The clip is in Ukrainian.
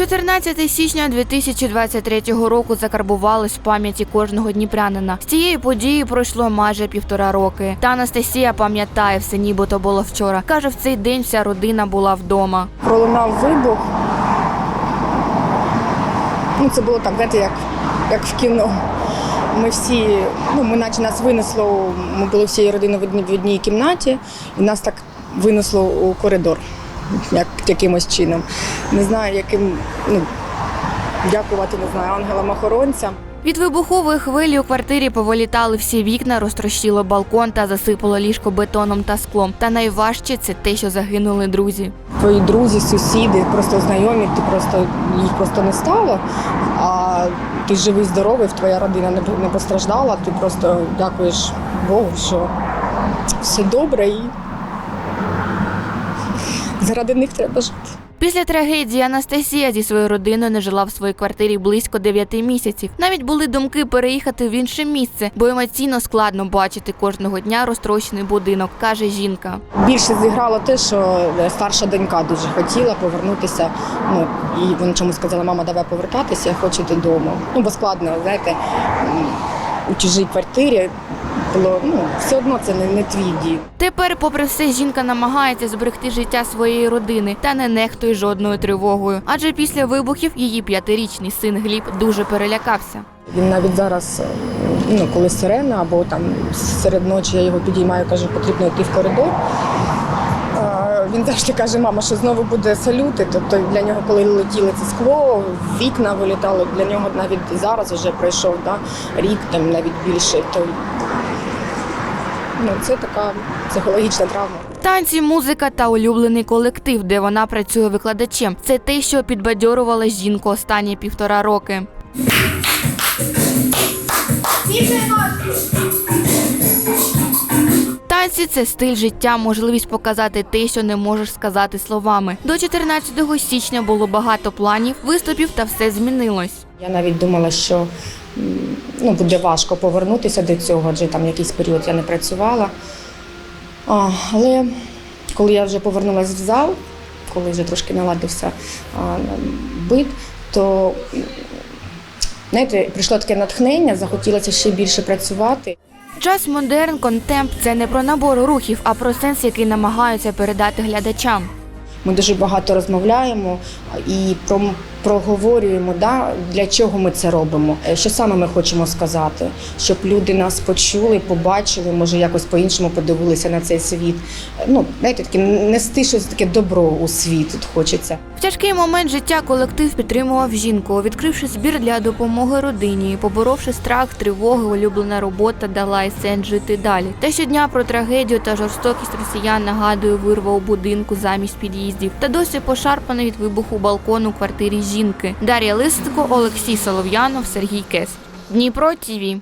14 січня 2023 року закарбувалось в пам'яті кожного дніпрянина. З цієї події пройшло майже півтора роки. Та Анастасія пам'ятає все, ніби то було вчора. каже, в цей день вся родина була вдома. пролунав вибух. Ну, це було так, знаєте, як, як в кіно. Ми всі, ну, ми наче нас винесло, ми були всією родиною в одній, в одній кімнаті, і нас так винесло у коридор, як якимось чином. Не знаю, яким, ну, дякувати, не знаю, ангелам-охоронцям. Від вибухової хвилі у квартирі повилітали всі вікна, розтрощило балкон та засипало ліжко бетоном та склом. Та найважче це те, що загинули друзі. Твої друзі, сусіди, просто знайомі, ти просто їх просто не стало. А ти живий, здоровий, твоя родина не постраждала. Ти просто дякуєш Богу, що все добре і заради них треба жити. Після трагедії Анастасія зі своєю родиною не жила в своїй квартирі близько 9 місяців. Навіть були думки переїхати в інше місце, бо емоційно складно бачити кожного дня розтрощений будинок, каже жінка. Більше зіграло те, що старша донька дуже хотіла повернутися. Ну і вона чому сказала, мама, давай повертатися, я хочу додому. Ну бо складно, знаєте, у чужій квартирі було ну все одно це не, не твій дім. Тепер, попри все, жінка намагається зберегти життя своєї родини та не нехтує жодною тривогою. Адже після вибухів її п'ятирічний син Гліб дуже перелякався. Він навіть зараз, е, ну коли сирена або там серед ночі я його підіймаю, кажу, потрібно йти в коридор. Він завжди каже, мама, що знову буде салюти. Тобто для нього, коли летіли це скло, вікна вилітали, для нього навіть зараз вже пройшов да, рік, там навіть більше. То ну, це така психологічна травма. Танці, музика та улюблений колектив, де вона працює викладачем. Це те, що підбадьорувало жінку останні півтора роки. Танці це стиль життя, можливість показати те, що не можеш сказати словами. До 14 січня було багато планів, виступів та все змінилось. Я навіть думала, що ну, буде важко повернутися до цього, адже там якийсь період я не працювала. А, але коли я вже повернулася в зал, коли вже трошки наладився а, бит, то знаєте, прийшло таке натхнення, захотілося ще більше працювати. Джаз модерн контемп це не про набор рухів, а про сенс, який намагаються передати глядачам. Ми дуже багато розмовляємо і про, проговорюємо, да, для чого ми це робимо, е, що саме ми хочемо сказати, щоб люди нас почули, побачили, може якось по-іншому подивилися на цей світ. Е, Ну, знаєте, таке нести щось таке добро у світ тут хочеться. В тяжкий момент життя колектив підтримував жінку, відкривши збір для допомоги родині, поборовши страх, тривоги, улюблена робота дала й сенс жити далі. Та щодня про трагедію та жорстокість росіян нагадує вирва у будинку замість під'їздів. Та досі пошарпаний від вибуху балкон у квартирі жінки. Дар'я Листко, Олексій Солов'янов, Сергій Кес. Дніпро ТІВІ.